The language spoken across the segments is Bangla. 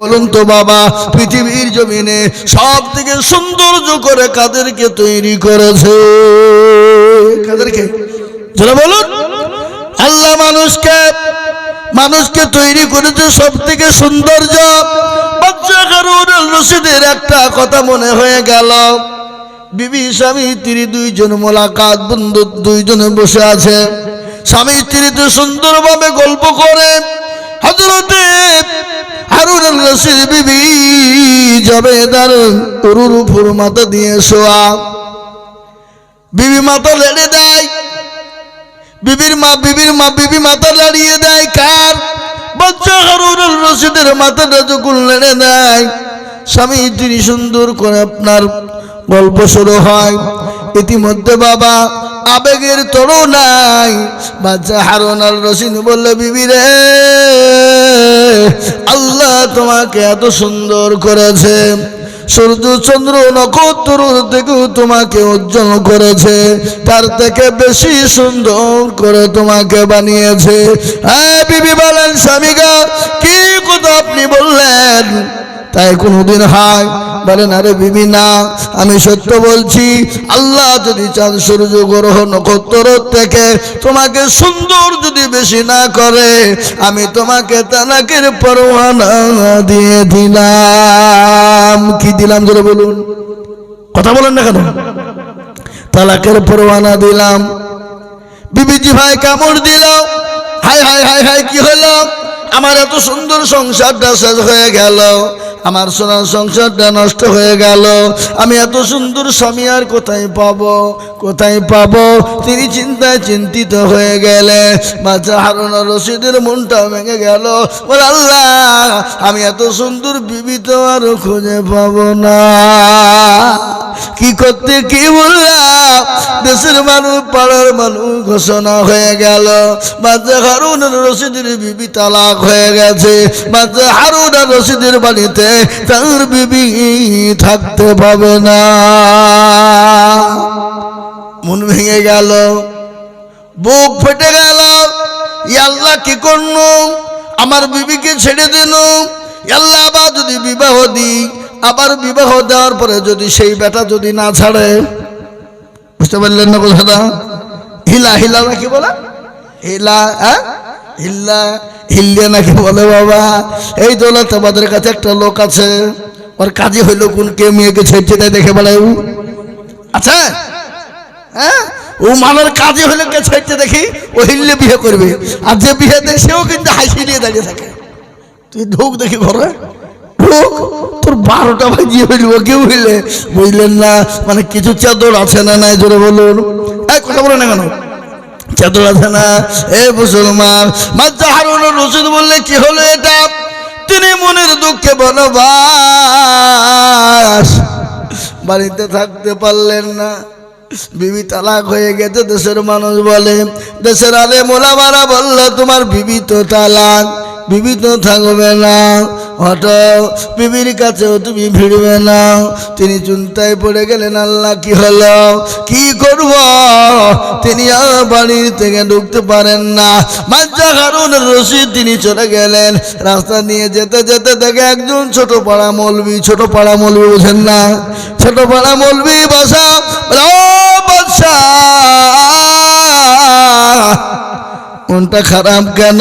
বলুন তো বাবা, পৃথিবীর জমিনে সব থেকে সৌন্দর্য করে কাদেরকে তৈরি করেছে? কাদেরকে? যারা বলুন। আল্লাহ মানুষকে মানুষকে তৈরি করেছে সব থেকে সৌন্দর্য রশিদের একটা কথা মনে হয়ে গেল। বিবি, স্বামী, স্ত্রী দুইজন মোলাকাত, বন্ধু দুইজনে বসে আছে। স্বামী স্ত্রীতে সুন্দরভাবে গল্প করে। হজরতে হারুন আল রশিদ বিবি তার তরুর উপর মাথা দিয়ে শোয়া। বিবি মাথা লেড়ে দেয়। বিবির মা বিবির মা, বিবি মাথা লাড়িয়ে দেয়। কার? বাচ্চা হারুন আল রশিদের মাথাটা যখন লেড়ে দেয়। স্বামী তিনি সুন্দর করে আপনার গল্প শুরু হয়। ইতিমধ্যে বাবা আবেগের তরু নাই বাচ্চা হারুন আল রশিদ বললে, বিবি রে, আল্লাহ তোমাকে এত সুন্দর করেছে। সূর্য, চন্দ্র, নক্ষত্র থেকেও তোমাকে উজ্জ্বল করেছে। তার থেকে বেশি সুন্দর করে তোমাকে বানিয়েছে। হ্যাঁ বিবি বলেন স্বামীগা কি কথা আপনি বললেন? তাই কোনোদিন হয় বলেন, আরে বিবি না, আমি সত্য বলছি। আল্লাহ যদি চাঁদ সূর্য গ্রহ নক্ষত্র থেকে তোমাকে সুন্দর যদি বেশি না করে, আমি তোমাকে তালাকের পরোয়ানা দিয়ে দিলাম। কি দিলাম জোরে বলুন? কথা বলেন না কেন? তালাকের পরোয়ানা দিলাম। বিবিজি ভাই কামড় দিল। হাই হাই হাই হাই কি হলো? আমার এত সুন্দর সংসারটা শেষ হয়ে গেল। আমার সোনার সংসারটা নষ্ট হয়ে গেল। আমি এত সুন্দর স্বামী আর কোথায় পাবো? কোথায় পাবো? তিনি চিন্তায় চিন্তিত হয়ে গেলে বাচ্চা রশিদের মনটা ভেঙে গেল। আল্লাহ, আমি এত সুন্দর বিবি তো আর খুঁজে পাবো না। কি করতে, কি বললাম? দেশের মানুষ, পাড়ার মানুষ ঘোষণা হয়ে গেল। বাচ্চা হারুন রশিদের বিবি তালাক হয়ে গেছে। বাচ্চা হারুন রশিদের বাড়িতে তার বিবি থাকতে পাবে না। মন ভেঙে গেল। বুক ফেটে গেল। ই আল্লাহ কি করল আমার বিবিকে ছেড়ে দিল আল্লাহ আবার যদি বিবাহ দিই, আবার বিবাহ দেওয়ার পরে যদি সেই বেটা যদি না ছাড়ে বুঝতে পারলেন না কথাটা হিলা হিলা নাকি বলে? হিলা হ্যাঁ? হিল্লা হিল্লা নাকি বলে বাবা? এই দৌলত তোমাদের কাছে একটা লোক আছে। ওর কাজে হইল কোন কে মেয়েকে ছেড়ছে তাই দেখে বেড়ায় ও আচ্ছা হ্যাঁ? ও মানের কাজে হলে কে ছেড়ছে দেখি, ও হিললে বিয়ে করবে। আর যে বিয়ে দেয় সেও কিন্তু হাসি নিয়ে দাঁড়িয়ে থাকে। তুই ঢোক দেখি ঘরে। ঢোক তোর বারোটা বাজিয়ে হইল কেউ হইলে। বুঝলেন না মানে কিছু চাদর আছে না নাই? জোরে বলুন। এই, কথা বলে না কেন? চাদর আছে না? এ মুসলমান মাজ্জা হারুন রশিদ বললে কি হলো এটা? তিনি মনের দুঃখে বনবাস। বাড়িতে থাকতে পারলেন না। বিবি তালাক হয়ে গেছে, দেশের মানুষ বলে। দেশের আলে মোলামারা বলল, তোমার বিবি তো তালাক, বিবি তো থাকবে না। হট বিবির কাছেও তুমি ভিড়বে না। তিনি চিন্তায় পড়ে গেলেন, আল্লাহ কি হলো? কি করব? তিনি আর বাড়ির থেকে ঢুকতে পারেন না। মাজ্জা হারুন রশিদ, তিনি চলে গেলেন। রাস্তা নিয়ে যেতে যেতে দেখে একজন ছোট পাড়া মলবি, ছোট পাড়া মলবি বোঝেন না। ছোট পাড়া মলবি বাসা বাদশা মনটা খারাপ কেন?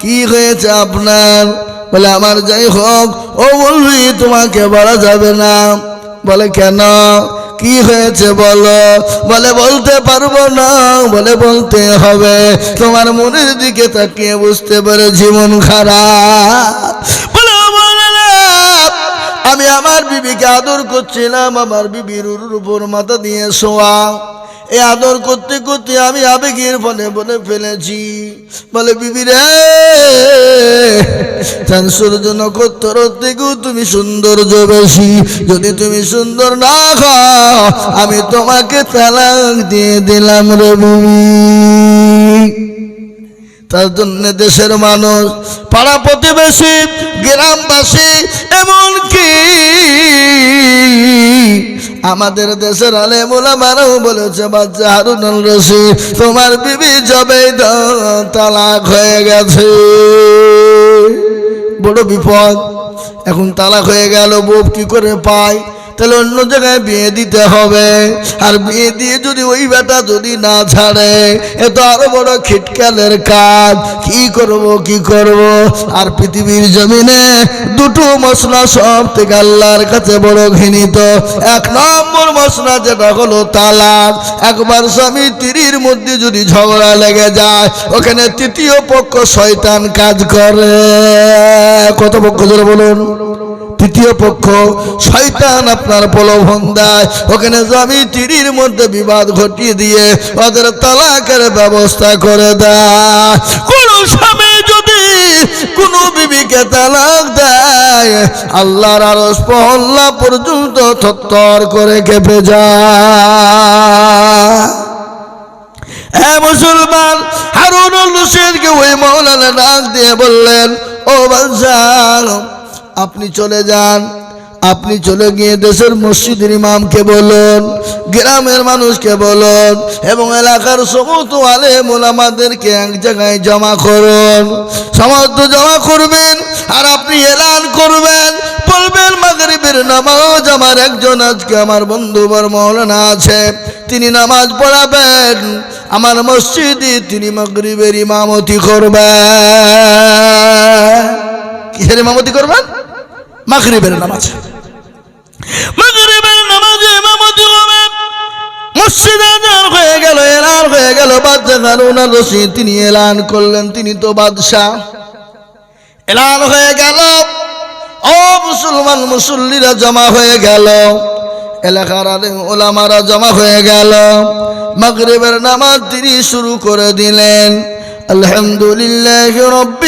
কি হয়েছে আপনার? বলে, আমার যাই হোক, ও বলবি, তোমাকে বলা যাবে না। বলে, কেন? কি হয়েছে বলো? বলে, বলতে পারব না। বলে, বলতে হবে। তোমার মনের দিকে তাকিয়ে বুঝতে পারে জীবন খারাপ। বলে "আমার আমি আমার বিবিকে আদর করছিলাম, আমার বিবির উপর মাথা দিয়ে শোয়া। এই আদর করতে করতে আমি আবেগের ফলে বলে ফেলেছি। বলে, বিবি রে সূর্য নক্ষত্র থেকেও তুমি সৌন্দর্য বেশি। যদি তুমি সুন্দর না হও আমি তোমাকে তালাক দিয়ে দিলাম রে বিবি। তার জন্য দেশের মানুষ, পাড়া প্রতিবেশী, গ্রামবাসী, এমনকি আমাদের দেশের আলে মোলামারাও বলেছে, বাচ্চা হারুন রশি, তোমার বিবি জবে তালাক হয়ে গেছে। বড় বিপদ। এখন তালাক হয়ে গেল, বউ কি করে পায়? তাহলে অন্য জায়গায় বিয়ে দিতে হবে। আর বিয়ে দিয়ে যদি ওই বেটা যদি না ছাড়ে, এ তো আরও বড় খিটকালের কাজ। কি করব কি করব? আর পৃথিবীর জমিনে দুটো মশলা সব থেকে আল্লাহর কাছে বড় ঘৃণিত। এক নম্বর মশলা যেটা হলো তালাক। একবার স্বামী তিরির মধ্যে যদি ঝগড়া লেগে যায়, ওখানে তৃতীয় পক্ষ শয়তান কাজ করে। কত পক্ষ ধরে বলুন? তৃতীয় পক্ষ, শয়তান আপনার প্রলোভন দেয় ওখানে জমি তিরির মধ্যে বিবাদ ঘটিয়ে দিয়ে ওদের তালাকের ব্যবস্থা করে দেয়। কোন স্বামী যদি কোন বিবিকে তালাক দেয়, আল্লাহর আরস পহল্লা পর্যন্ত থর করে কেঁপে যায়। হ্যাঁ মুসলমান হারুন রশিদকে ওই মৌলানা ডাক দিয়ে বললেন, ও বাদশাহ আপনি চলে যান, আপনি চলে গিয়ে দেশের মসজিদের ইমামকে বলুন, গ্রামের মানুষকে বলুন, এবং এলাকার সমস্ত আলে মোলামাদেরকে এক জায়গায় জমা করুন। সমস্ত জমা করবেন, আর আপনি এলান করবেন, বলবেন, মাগরিবের নামাজ আমার একজন আজকে আমার বন্ধু মৌলানা আছে, তিনি নামাজ পড়াবেন, আমার মসজিদে তিনি মাগরিবের ইমামতি করবেন। কিসের ইমামতি করবেন? মাগরিবের নামাজ। মাগরিবের নামাজে ইমামতি হবে। মসজিদ আজান হয়ে গেল, এলান হয়ে গেল, বাদশাহ হারুন আর রশিদ তিনি এলান করলেন, তিনি তো বাদশাহ। এলান হয়ে গেল, ও মুসলমান মুসল্লিরা জমা হয়ে গেল, এলাকার ওলামারা জমা হয়ে গেল। মাগরিবের নামাজ তিনি শুরু করে দিলেন। আলহামদুলিল্লাহ রব্বি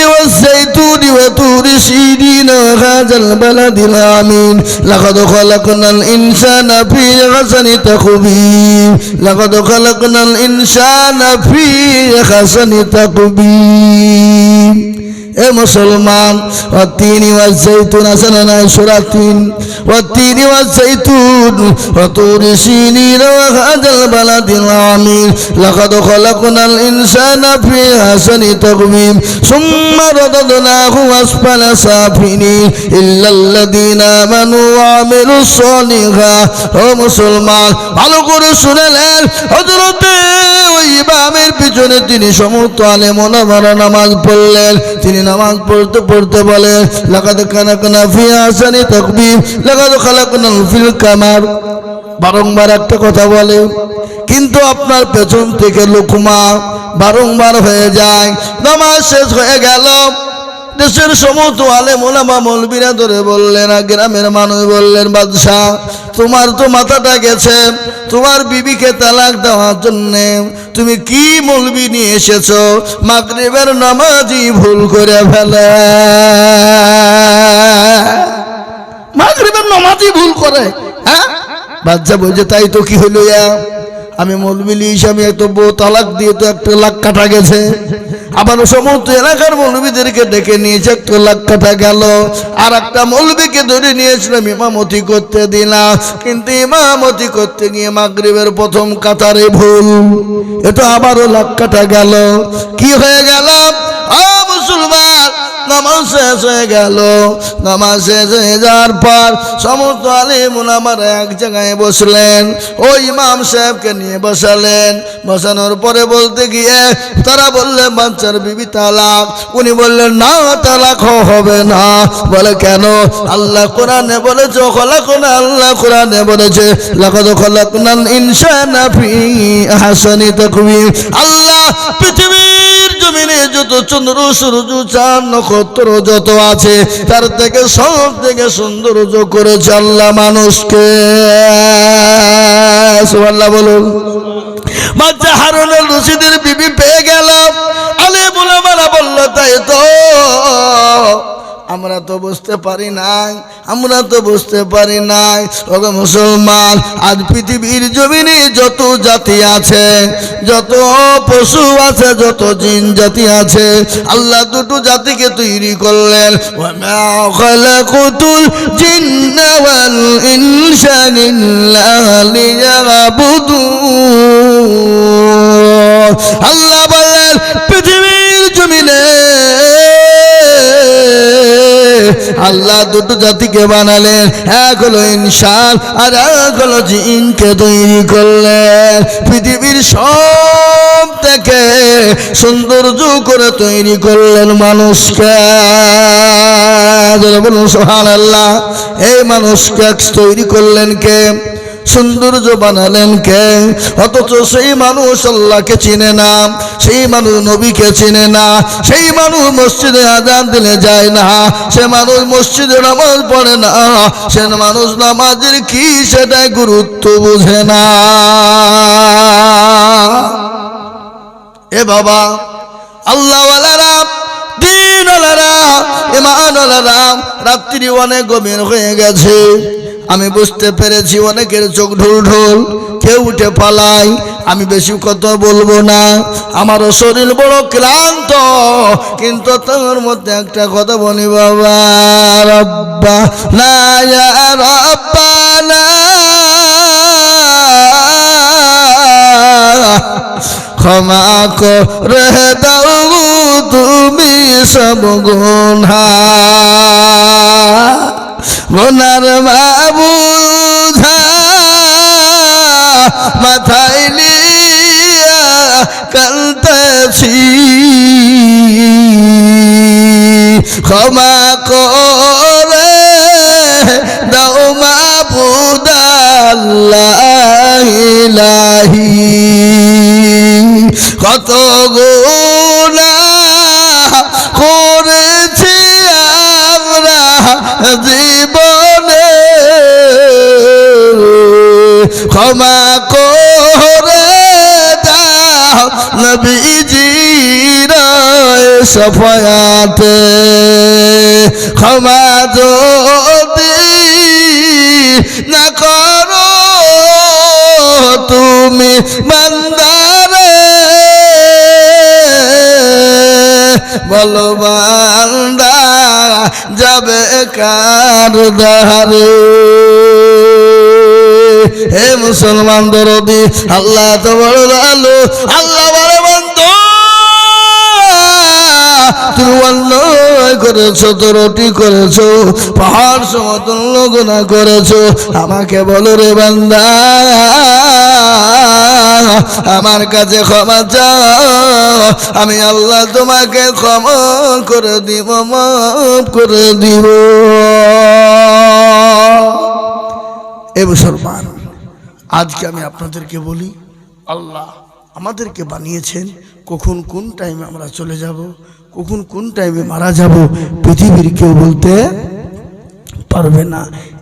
والزيتون وطور سيدين وهذا البلد الآمين لقد خلقنا الإنسان في حسن تقويم لقد خلقنا الإنسان في حسن تقويم এ মুসলমান তিনি ওয়াজাইতুন আছেন না সূরা 3 ও তিনি ওয়াজাইতুন ও তুর হাদাল বালাদিল আমিন। লাকাদ খলাকনাল ইনসানা ফি হাসানি তাকওয়িম, সুম্মা রাদাদনাহু আসফালা সাফিনিন ইল্লাল্লাযিনা আমানু ওয়া আমিলুস সালিহাত ও মুসলমান, ভালো করে শুনলেন হযরত ওই ইমামের পিছনে তিনি সমস্ত আলেম ওলামারা নামাজ পড়লেন, তিনি নামাজ পড়তে পড়তে বলে লাগাত কানা ফিয়া আসানি তাকবীর লাগাদ খালাকনাল ফিল কামার। বারংবার একটা কথা বলে, কিন্তু আপনার পেছন থেকে লোকমা বারংবার হয়ে যায়, নামাজ শেষ হয়ে গেল। দেশের সমস্ত আলে মোলামা মলবিরা ধরে বললেন, আর গ্রামের মানুষ বললেন, বাদশাহ, তোমার তো মাথাটা গেছে, তোমার বিবিকে তালাক দেওয়ার জন্য তুমি কি মলবি নিয়ে এসেছ? মাগরিবের নামাজই ভুল করে ফেলে। মাগরিবের নামাজই ভুল করে হ্যাঁ? বাচ্চা বলছে, তাই তো কি হলো ইয়া? আমি মৌলবিলি হিসাবে এত বউ তালাক দিয়ে তো একটা লাখ কাটা গেছে। আবার সমস্ত এলাকার মৌলবীদেরকে ডেকে নিয়েছে একটা লাখ কাটা গেল। আর একটা মৌলবীকে ধরে নিয়েছিলাম ইমামতি করতে দিলাম। কিন্তু ইমামতি করতে গিয়ে মাগরিবের প্রথম কাতারে ভুল। এটা আবারও লাখ কাটা গেল। কি হয়ে গেল? আ মুসলমান নামাজ শেষ হয়ে গেল। নামাজ শেষ হয়ে যাওয়ার পর সমস্ত আলিমুন আমার এক জায়গায় বসলেন। ওই ইমাম সাহেবকে নিয়ে বসালেন। বসানোর পরে বলতে গিয়ে তারা বললেন বাচ্চার বিবি তালাক। উনি বললেন, না, তালাক হবে না। বলে, কেন? আল্লাহ কোরআনে বলেছে, খলাকুনা আল্লাহ কোরআনে বলেছে, লাকাদ খলাকুনাল ইনসানা ফি আহসানি তাকওয়িম আল্লাহ জমিনে যত চন্দ্র, সূর্য, চাঁদ, নক্ষত্র যত আছে, তার থেকে সব থেকে সৌন্দর্য করে আল্লাহ মানুষকে। সুবহানাল্লাহ বলুন। বাচ্চা হারুনের রশিদের বিবি পেয়ে গেল আলে বলা বলল, তাই তো। আমরা তো বুঝতে পারি নাই, আমরা তো বুঝতে পারি নাই। ওগো মুসলমান, আজ পৃথিবীর জমিনে যত জাতি আছে, যত পশু আছে, যত জিন জাতি আছে, আল্লাহ দুটো জাতিকে তৈরি করলেন। লিয়াবুদুন। আল্লাহ বললেন পৃথিবীর আল্লাহ দুটো জাতিকে বানালেন, এক হলো ইনসান আর এক হলো জিনকে তৈরি করলেন। পৃথিবীর সব থেকে সৌন্দর্য করে তৈরি করলেন মানুষকে। বলুন সোহান আল্লাহ এই মানুষকে তৈরি করলেন কে? সৌন্দর্য বানালেন কে? অথচ সেই মানুষ আল্লাহকে চিনে না, সেই মানুষ নবীকে চিনে না, সেই মানুষ মসজিদে আজান দিলে যায় না, সে মানুষ মসজিদে নামাজ পড়ে না, সে মানুষ নামাজের কি সেটাই গুরুত্ব বুঝে না। এ বাবা, আল্লাহওয়ালারা ইমানওয়ালারা রাত্রি অনেক গভীর হয়ে গেছে। আমি বুঝতে পেরেছি অনেকের চোখ ঢোল ঢোল, কেউ উঠে পালাই আমি বেশি কথা বলব না। আমারও শরীর বড় ক্লান্ত, কিন্তু তোর মধ্যে একটা কথা বলি, বাবা, রব্বা, না, ইয়া রব্বানা ক্ষমা করে দাও তুমি সব গুণা। গুনার বাবুঝা মাথায় নিয়া কালতেছি ক্ষমা করে দাও মাবুদাল্লাহি কত গুণা জীবনে ক্ষমা করে দাও নবীজির সফয়াতে। ক্ষমা যদি না করো তুমি বান্দারে বলো বান্দা যাবে কার দাহারে হে মুসলমান দরদি, আল্লাহ তো বড় ভালো আল্লাহ বড় বন্ধু তুমি অন্যায় করেছ, তোরটি করেছ, পাহাড় সমতুল্য গুণা করেছ। আমাকে বলো রে বান্দা, আমার কাছে ক্ষমা চাও। আমি আল্লাহ তোমাকে ক্ষমা করে দিব, মাফ করে দিব। এ মুসলমান, আজকে আমি আপনাদেরকে বলি, আল্লাহ আমাদেরকে বানিয়েছেন কখন কোন টাইমে আমরা চলে যাব। কখন কোন টাইমে মারা যাব? পৃথিবীর কেউ বলতে পারবে না।